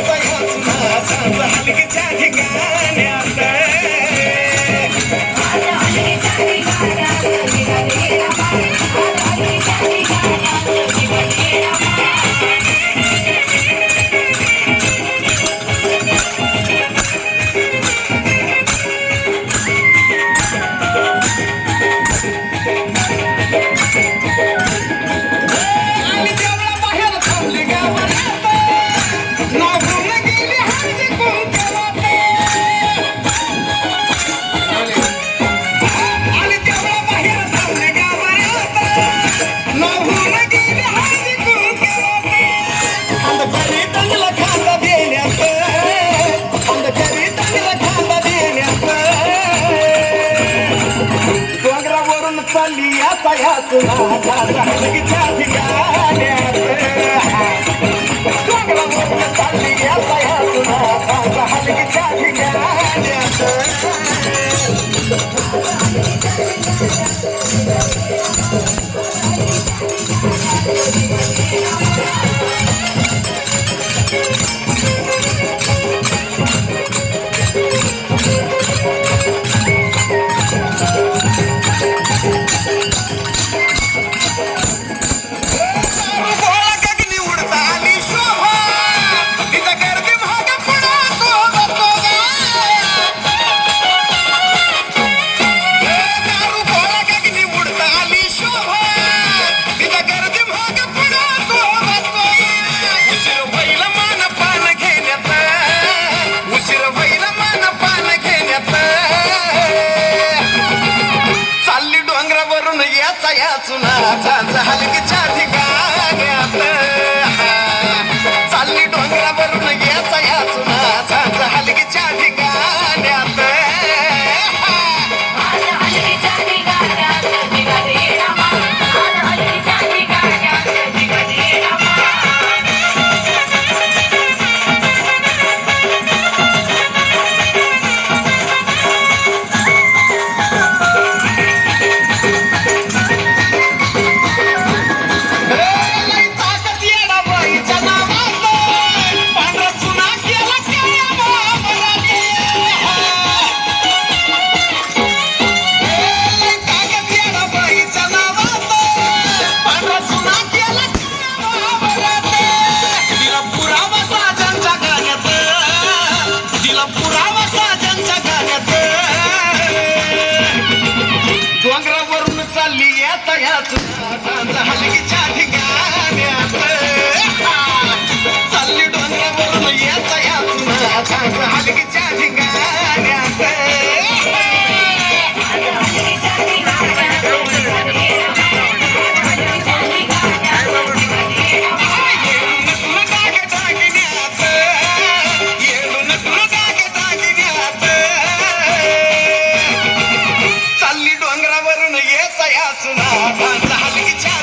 I'm gonna make it happen. चालली आता याच माझ्या चालली या तयाच हलगीच्या ठिकाण्यात. चालली डोंगरावरून या तयाच चयाच नावा लालीच्या